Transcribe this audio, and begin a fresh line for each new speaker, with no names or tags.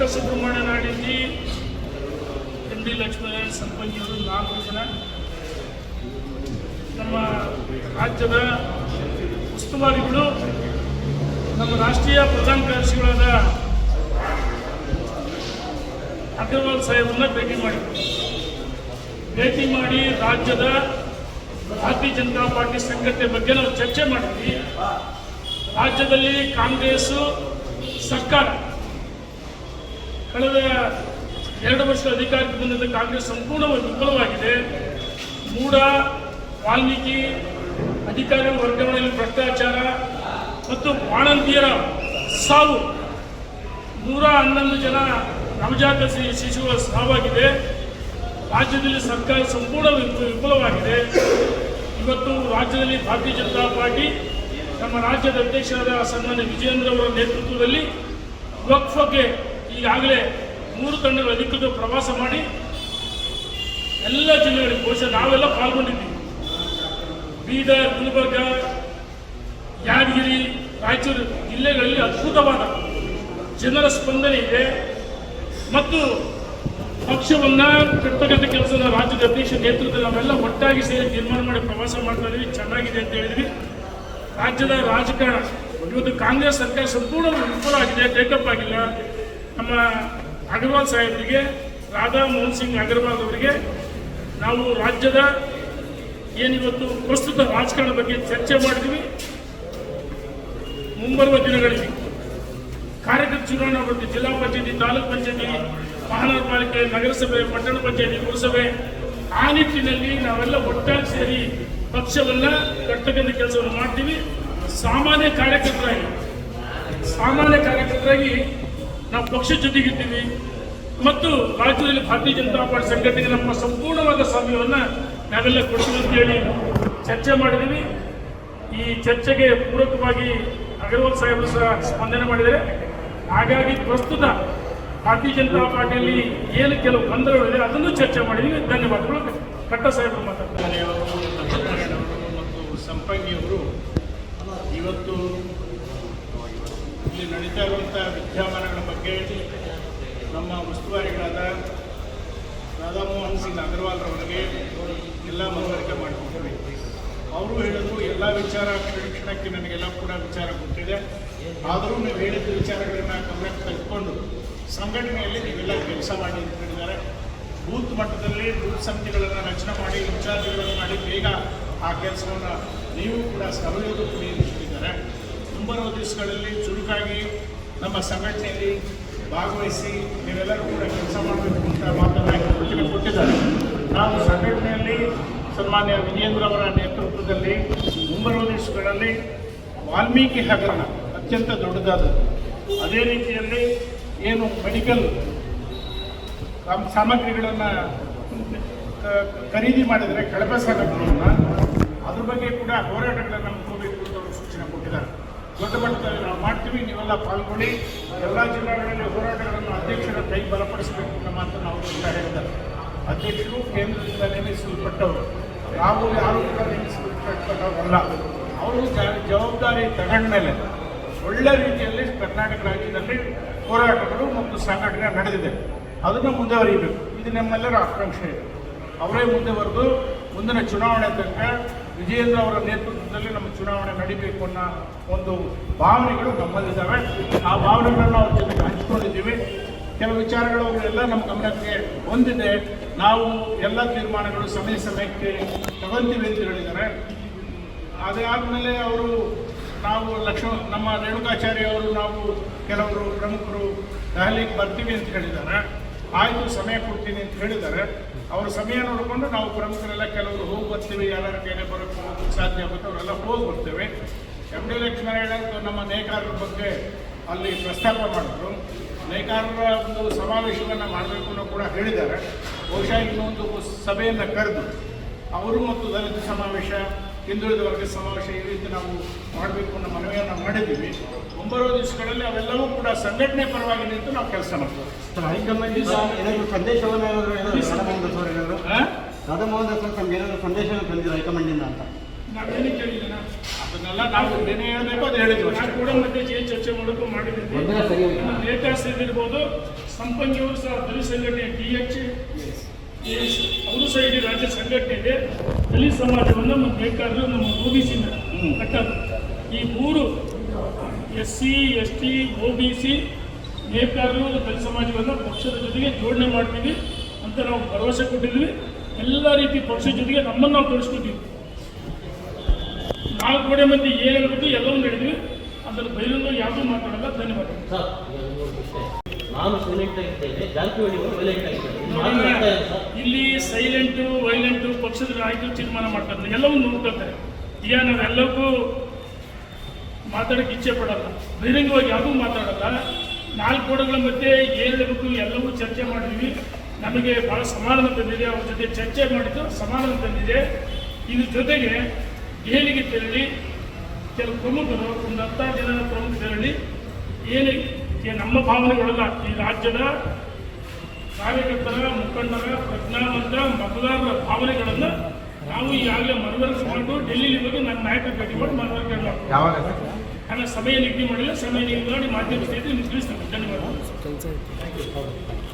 Doctor Subrahmanya ನಾಡಿಲ್ಲಿ M D Lakshminarayana ಸಂಪಂಗಿಯವರು ನಾಲ್ಕು ಜನ ನಮ್ಮ ರಾಜ್ಯದ ಉಸ್ತುವಾರಿಗಳು, ನಮ್ಮ ರಾಷ್ಟ್ರೀಯ ಪ್ರಧಾನ ಕಾರ್ಯದರ್ಶಿಗಳಾದ ಅಗರ್ವಾಲ್ ಸಾಹೇಬ್ರನ್ನ ಭೇಟಿ ಮಾಡಿ. ಭೇಟಿ ಮಾಡಿ ರಾಜ್ಯದ ಭಾರತೀಯ ಜನತಾ ಪಾರ್ಟಿ ಸಂಘಟನೆ ಬಗ್ಗೆ ನಾವು ಚರ್ಚೆ ಮಾಡಿದ್ವಿ. ರಾಜ್ಯದಲ್ಲಿ ಕಾಂಗ್ರೆಸ್ ಸರ್ಕಾರ ಕಳೆದ ಎರಡು ವರ್ಷ ಅಧಿಕಾರಕ್ಕೆ ಬಂದಿದ್ದ ಕಾಂಗ್ರೆಸ್ ಸಂಪೂರ್ಣವಾಗಿ ವಿಫಲವಾಗಿದೆ. ಮೂಢ, ವಾಲ್ಮೀಕಿ, ಅಧಿಕಾರ ವರ್ಗಾವಣೆಯಲ್ಲಿ ಭ್ರಷ್ಟಾಚಾರ ಮತ್ತು ಬಾಣಂತಿಯರ ಸಾವು ನೂರ ಹನ್ನೊಂದು ಜನ ನವಜಾತ ಶಿಶುಗಳ ಸಾವಾಗಿದೆ. ರಾಜ್ಯದಲ್ಲಿ ಸರ್ಕಾರ ಸಂಪೂರ್ಣ ವಿಫಲವಾಗಿದೆ. ಇವತ್ತು ರಾಜ್ಯದಲ್ಲಿ ಭಾರತೀಯ ಜನತಾ ಪಾರ್ಟಿ ನಮ್ಮ ರಾಜ್ಯದ ಅಧ್ಯಕ್ಷರಾದ ಸನ್ಮಾನ್ಯ ವಿಜಯೇಂದ್ರ ಅವರ ನೇತೃತ್ವದಲ್ಲಿ ವಕ್ಫಗೆ ಈಗಾಗಲೇ ಮೂರು ತಂಡಗಳು ಅಧಿಕೃತ ಪ್ರವಾಸ ಮಾಡಿ ಎಲ್ಲ ಜಿಲ್ಲೆಗಳಿಗೆ ಬಹುಶಃ ನಾವೆಲ್ಲ ಪಾಲ್ಗೊಂಡಿದ್ದೀವಿ. ಬೀದರ್, ಗುಲ್ಬರ್ಗ, ಯಾದಗಿರಿ, ರಾಯಚೂರು ಜಿಲ್ಲೆಗಳಲ್ಲಿ ಅದ್ಭುತವಾದ ಜನರ ಸ್ಪಂದನೆ ಇದೆ. ಮತ್ತು ಪಕ್ಷವನ್ನು ಕಟ್ಟಕಂತ ಕೆಲಸ ರಾಜ್ಯದ ಅಧ್ಯಕ್ಷ ನೇತೃತ್ವದಲ್ಲಿ ನಾವೆಲ್ಲ ಒಟ್ಟಾಗಿ ಸೇರಿ ತೀರ್ಮಾನ ಮಾಡಿ ಪ್ರವಾಸ ಮಾಡ್ತಾ ಇದ್ದೀವಿ ಚೆನ್ನಾಗಿದೆ ಅಂತ ಹೇಳಿದ್ವಿ. ರಾಜ್ಯದ ರಾಜಕಾರಣ, ಇವತ್ತು ಕಾಂಗ್ರೆಸ್ ಸರ್ಕಾರ ಸಂಪೂರ್ಣ ವಿಫಲ ಆಗಿದೆ ಟೇಕಪ್ ಆಗಿಲ್ಲ. ನಮ್ಮ ಅಗರ್ವಾಲ್ ಸಾಹೇಬರಿಗೆ, ರಾಧಾ ಮೋಹನ್ ಸಿಂಗ್ ಅಗರ್ವಾಲ್ ಅವರಿಗೆ ನಾವು ರಾಜ್ಯದ ಏನಿವತ್ತು ಪ್ರಸ್ತುತ ರಾಜಕಾರಣ ಬಗ್ಗೆ ಚರ್ಚೆ ಮಾಡಿದ್ವಿ. ಮುಂಬರುವ ದಿನಗಳಲ್ಲಿ ಕಾರ್ಯಕರ್ತ ಚುನಾವಣೆ ಬಗ್ಗೆ ಜಿಲ್ಲಾ ಪಂಚಾಯತಿ, ತಾಲೂಕ್ ಪಂಚಾಯತಿ, ಮಹಾನಗರ ಪಾಲಿಕೆ, ನಗರಸಭೆ, ಪಟ್ಟಣ ಪಂಚಾಯತಿ, ಪುರಸಭೆ, ಆ ನಿಟ್ಟಿನಲ್ಲಿ ನಾವೆಲ್ಲ ಒಟ್ಟಾಗಿ ಸೇರಿ ಪಕ್ಷವನ್ನ ಕಟ್ಟಕಂತ ಕೆಲಸವನ್ನು ಮಾಡ್ತೀವಿ. ಸಾಮಾನ್ಯ ಕಾರ್ಯಕರ್ತರಾಗಿ ಸಾಮಾನ್ಯ ಕಾರ್ಯಕರ್ತರಾಗಿ ನಾವು ಪಕ್ಷ ಜೊತೆಗಿದ್ದೀವಿ ಮತ್ತು ರಾಜ್ಯದಲ್ಲಿ ಭಾರತೀಯ ಜನತಾ ಪಾರ್ಟಿ ಸಂಘಟನೆಗೆ ನಮ್ಮ ಸಂಪೂರ್ಣವಾದ ಸಮಯವನ್ನು ನಾವೆಲ್ಲ ಕೊಡ್ತೀವಿ ಅಂತೇಳಿ ಚರ್ಚೆ ಮಾಡಿದ್ದೀವಿ. ಈ ಚರ್ಚೆಗೆ ಪೂರಕವಾಗಿ ಅಗರ್ವಾಲ್ ಸಾಹೇಬರು ಸಹ ಸ್ಪಂದನೆ ಮಾಡಿದರೆ ಹಾಗಾಗಿ ಪ್ರಸ್ತುತ ಭಾರತೀಯ ಜನತಾ ಪಾರ್ಟಿಯಲ್ಲಿ ಏನು ಕೆಲವು ಗೊಂದಲಗಳಿದೆ ಅದನ್ನು ಚರ್ಚೆ ಮಾಡಿದ್ದೀವಿ. ಧನ್ಯವಾದಗಳು. ಕಟ್ಟ ಸಾಹೇಬರು ಮಾತಾಡ್ತಾರೆ.
ಮತ್ತು ಸಂಪಂಗಿಯವರು ಇವತ್ತು ಇಲ್ಲಿ ನಡೀತಾ ಇರುವಂಥ ವಿದ್ಯಮಾನಗಳ ಬಗ್ಗೆ ನಮ್ಮ ಉಸ್ತುವಾರಿಗಳಾದ ರಾಧಾಮೋಹನ್ ಸಿಂಗ್ ಅಗರ್ವಾಲ್ರವರಿಗೆ ಎಲ್ಲ ಮನವರಿಕೆ ಮಾಡಿಕೊಟ್ಟಿವೆ ಅವರು ಹೇಳಿದ್ರು, ಎಲ್ಲ ವಿಚಾರ ಕ್ಷಣ ಕ್ಷಣಕ್ಕೆ ನನಗೆಲ್ಲ ಕೂಡ ವಿಚಾರ ಗೊತ್ತಿದೆ. ಆದರೂ ನೀವು ಹೇಳಿದ ವಿಚಾರಗಳನ್ನು ಗಮನಕ್ಕೆ ತೆಗೆದುಕೊಂಡು ಸಂಘಟನೆಯಲ್ಲಿ ನೀವೆಲ್ಲ ಕೆಲಸ ಮಾಡಿ ಅಂತ ಹೇಳಿದ್ದಾರೆ. ಬೂತ್ ಮಟ್ಟದಲ್ಲಿ ಬೂತ್ ಸಮಿತಿಗಳನ್ನು ರಚನೆ ಮಾಡಿ, ಇನ್ಚಾರ್ಜ್ಗಳನ್ನು ಮಾಡಿ ಬೇಗ ಆ ಕೆಲಸವನ್ನು ನೀವು ಕೂಡ ಸಹಯೋಗ ಕೂಡ ಮುಂಬರುವ ದಿವಸಗಳಲ್ಲಿ ಚುರುಕಾಗಿ ನಮ್ಮ ಸಂಘಟನೆಯಲ್ಲಿ ಭಾಗವಹಿಸಿ ನೀವೆಲ್ಲರೂ ಕೂಡ ಕೆಲಸ ಮಾಡಬೇಕು ಅಂತ ಮಾತನಾಡಿ ಕೊಟ್ಟಿದ್ದಾರೆ. ನಾವು ಸಂಘಟನೆಯಲ್ಲಿ ಸನ್ಮಾನ್ಯ ವಿಜೇಂದ್ರ ಅವರ ನೇತೃತ್ವದಲ್ಲಿ ಮುಂಬರುವ ದಿವಸಗಳಲ್ಲಿ ವಾಲ್ಮೀಕಿ ಹಗರಣ ಅತ್ಯಂತ ದೊಡ್ಡದಾದದ್ದು. ಅದೇ ರೀತಿಯಲ್ಲಿ ಏನು ಮೆಡಿಕಲ್ ಸಾಮಗ್ರಿಗಳನ್ನು ಖರೀದಿ ಮಾಡಿದರೆ ಕಳಪೆ ಸಾಮಗ್ರಿಗಳನ್ನು ಅದ್ರ ಬಗ್ಗೆ ಕೂಡ ಹೋರಾಟಗಳನ್ನು ಹಮ್ಮಿಕೋಬೇಕು ಅಂತ ಅವರು ಸೂಚನೆ ಕೊಟ್ಟಿದ್ದಾರೆ. ದೊಡ್ಡ ಮಟ್ಟದಲ್ಲಿ ನಾವು ಮಾಡ್ತೀವಿ, ನೀವೆಲ್ಲ ಪಾಲ್ಗೊಳ್ಳಿ. ಎಲ್ಲ ಜಿಲ್ಲೆಗಳಲ್ಲಿ ಹೋರಾಟಗಳನ್ನು ಅಧ್ಯಕ್ಷರ ಕೈ ಬಲಪಡಿಸಬೇಕು ಅನ್ನೋ ಮಾತನ್ನು ಅವರು ಕೂಡ ಹೇಳಿದ್ದಾರೆ ಅಧ್ಯಕ್ಷರು ಕೇಂದ್ರದಿಂದ ನೇಮಿಸಲ್ಪಟ್ಟವರು. ನಾವು ಯಾರು ಕೂಡ ನೇಮಿಸಲ್ಪಟ್ಟವರಲ್ಲ. ಅವರು ಜವಾಬ್ದಾರಿ ತಗೊಂಡ ಮೇಲೆ ಒಳ್ಳೆ ರೀತಿಯಲ್ಲಿ ಕರ್ನಾಟಕ ರಾಜ್ಯದಲ್ಲಿ ಹೋರಾಟಗಳು ಮತ್ತು ಸಂಘಟನೆ ನಡೆದಿದೆ. ಅದನ್ನು ಮುಂದುವರಿಯಬೇಕು ಇದು ನಮ್ಮೆಲ್ಲರ ಆಕಾಂಕ್ಷೆ. ಅವರೇ ಮುಂದುವರೆದು ಮುಂದಿನ ಚುನಾವಣೆ ತನಕ ವಿಜಯೇಂದ್ರ ಅವರ ನೇತೃತ್ವದಲ್ಲಿ ನಮ್ಮ ಚುನಾವಣೆ ನಡೀಬೇಕು ಅನ್ನೋ ಒಂದು ಭಾವನೆಗಳು ನಮ್ಮಲ್ಲಿದ್ದಾವೆ ಆ ಭಾವನೆಗಳನ್ನು ಅವ್ರ ಜೊತೆಗೆ ಹಂಚ್ಕೊಂಡಿದ್ದೀವಿ. ಕೆಲವು ವಿಚಾರಗಳು ಅವರೆಲ್ಲ ನಮ್ಮ ಗಮನಕ್ಕೆ ಹೊಂದಿದೆ ನಾವು ಎಲ್ಲ ತೀರ್ಮಾನಗಳು ಸಮಯ ಸಮಯಕ್ಕೆ ತಗೊಂತೀವಿ ಅಂತ ಹೇಳಿದ್ದಾರೆ. ಅದಾದಮೇಲೆ ಅವರು ನಾವು ಲಕ್ಷ್ಮ ನಮ್ಮ ರೇಣುಕಾಚಾರ್ಯ ಅವರು, ನಾವು ಕೆಲವರು ಪ್ರಮುಖರು ದೆಹಲಿಗೆ ಬರ್ತೀವಿ ಅಂತ ಹೇಳಿದ್ದಾರೆ. ಆಯಿತು, ಸಮಯ ಕೊಡ್ತೀನಿ ಅಂತ ಹೇಳಿದ್ದಾರೆ. ಅವ್ರ ಸಮಯ ನೋಡಿಕೊಂಡು ನಾವು ಪ್ರಮುಖರೆಲ್ಲ ಕೆಲವರು ಹೋಗಿ ಬರ್ತೀವಿ ಯಾರ್ಯಾರ ಕೈಲೇ ಬರೋಕ್ಕೆ ಹೋಗೋದಕ್ಕೆ ಸಾಧ್ಯ ಆಗುತ್ತೆ, ಅವರೆಲ್ಲ ಹೋಗಿ ಬರ್ತೇವೆ. M D. ಲಕ್ಷ್ಮೀನಾರಾಯಣ ನಮ್ಮ ನೇಕಾರರ ಬಗ್ಗೆ ಅಲ್ಲಿ ಪ್ರಸ್ತಾಪ ಮಾಡಿದ್ರು. ನೇಕಾರರ ಒಂದು ಸಮಾವೇಶವನ್ನು ಮಾಡಬೇಕು ಅನ್ನೋ ಕೂಡ ಹೇಳಿದ್ದಾರೆ. ಬಹುಶಃ ಇನ್ನೊಂದು ಸಭೆಯನ್ನು ಕರೆದು ಅವರು ಮತ್ತು ದಲಿತ ಸಮಾವೇಶ ಹಿಂದುಳಿದ ವರ್ಗ ಸಮಾವೇಶ ಈ ರೀತಿ ನಾವು ಮಾಡಬೇಕು ಅನ್ನೋ ಮನವಿಯನ್ನು ಮಾಡಿದ್ದೀವಿ. ಒಂಬರೋ ದಿವಸಗಳಲ್ಲಿ ಅವೆಲ್ಲವೂ ಕೂಡ ಸಂಘಟನೆ ಪರವಾಗಿ ನಿಂತು ನಾವು ಕೆಲಸ ಮಾಡ್ತೇವೆ.
ಸರ್ ಹೈಕಮಾಂಡ್ ಏನಾದರೂ ಸಂದೇಶವನ್ನು ರಾಧಾಮೋಹನ್ ದಾಸ್ ತಮ್ಗೆ ಏನಾದರೂ ಸಂದೇಶವನ್ನು ತಂದಿದ್ರು ಹೈಕಮಾಂಡಿಂದ ಅಂತ?
ನಾವೇನು ಕೇಳಿಲ್ಲ.
ಅದನ್ನೆಲ್ಲ ನಾವು ಏನೇ ಹೇಳಬೇಕು ಅದು ಹೇಳಿದ್ವಿ
ನಾನು ಕೂಡ ಮತ್ತೆ ಏನು ಚರ್ಚೆ ಮಾಡೋಕ್ಕೂ
ಹೋಯ್ತು.
ನೇತಾಸ್ ಇರ್ಬೋದು ಸಂಪಂಗಿಯವರು ಸಹ ದಲಿತ ಸಂಘಟನೆ ಡಿ ಎಚ್ ಅವರು ಸಹ ಇಡೀ ರಾಜ್ಯ ಸಂಘಟನೆ ಇದೆ. ದಲಿತ ಸಮಾಜವನ್ನು ನಮ್ಮ ಬೇಕಾದ್ರೆ ನಮ್ಮ ಒ ಬಿ ಸಿನ ಕಟ್ಟೋದು ಈ ಮೂರು S C S T O B C ನೇಕಾರರು ದಲಿತ ಸಮಾಜವನ್ನು ಪಕ್ಷದ ಜೊತೆಗೆ ಜೋಡಣೆ ಮಾಡ್ತೀವಿ ಅಂತ ನಾವು ಭರವಸೆ ಕೊಟ್ಟಿದ್ವಿ. ಎಲ್ಲ ರೀತಿ ಪಕ್ಷದ ಜೊತೆಗೆ ನಮ್ಮನ್ನು ನಾವು ತೊಡಸ್ಕೊತೀವಿ. ನಾಲ್ಕು ಕೋಟಿ ಮಂದಿ ಏನು ಹೇಳ್ಬಿಟ್ಟು ಎಲ್ಲವೂ ನಡೆದ್ವಿ ಅದನ್ನು ಬಹಿರಂಗ ಯಾವುದೂ ಮಾತಾಡಲ್ಲ. ಧನ್ಯವಾದ
ನಾನು ಸೈಲೆಂಟ್ ಆಗಿದ್ದೇನೆ ಜಾರಕಿಹೊಳಿ ಅವರು ವೈಲೆಂಟ್ ಆಗಿದ್ದಾರೆ
ಇಲ್ಲಿ ಸೈಲೆಂಟು ವೈಲೆಂಟು ಪಕ್ಷದ ನಾಯಕರು ತೀರ್ಮಾನ ಮಾಡ್ತಾರೆ. ಎಲ್ಲವೂ ನೋಡ್ಕೊಳ್ತಾರೆ ಈಗ ನಾವೆಲ್ಲಕ್ಕೂ ಮಾತಾಡೋಕ್ಕೆ ಇಚ್ಛೆ ಪಡಲ್ಲ. ಬಹಿರಂಗವಾಗಿ ಯಾವುದೂ ಮಾತಾಡಲ್ಲ. ನಾಲ್ಕು ಗೋಡೆಗಳ ಮಧ್ಯೆ ಏನಿರಬೇಕು ಎಲ್ಲವೂ ಚರ್ಚೆ ಮಾಡಿದ್ವಿ. ನಮಗೆ ಭಾಳ ಸಮಾಧಾನ ತಂದಿದೆ. ಅವ್ರ ಜೊತೆ ಚರ್ಚೆ ಮಾಡಿದ್ದು ಸಮಾಧಾನ ತಂದಿದೆ. ಇದ್ರ ಜೊತೆಗೆ ದೆಹಲಿಗೆ ತೆರಳಿ, ಕೆಲವು ಪ್ರಮುಖರು ಒಂದು ಹತ್ತಾರು ಜನ ಪ್ರಮುಖ ತೆರಳಿ, ಏನು ನಮ್ಮ ಭಾವನೆಗಳಲ್ಲ. ಈ ರಾಜ್ಯದ ಕಾರ್ಯಕರ್ತರ ಮುಖಂಡರ ಪ್ರಜ್ಞಾವಂತ ಮತದಾರರ ಭಾವನೆಗಳನ್ನು ನಾವು ಈಗಾಗಲೇ ಮನವರಿಸಿಕೊಂಡು ಡೆಲ್ಲಿಲಿ ಹೋಗಿ ನನ್ನ ನಾಯಕರ ಭೇಟಿ ಮಾಡಿ ಮನವರಿಕೆ ಮಾಡ್ತೀವಿ
ಯಾವಾಗ? ಸರ್
ನಾನು ಸಮಯ ನಿಗದಿ ಮಾಡಿಲ್ಲ ಸಮಯ ನಿಗದಿ ಮಾಡಿ ಮಾಧ್ಯಮ ಸ್ನೇಹಿತರು ನಿಮ್ಗೆ ತಿಳಿಸ್ತೇನೆ. ಧನ್ಯವಾದ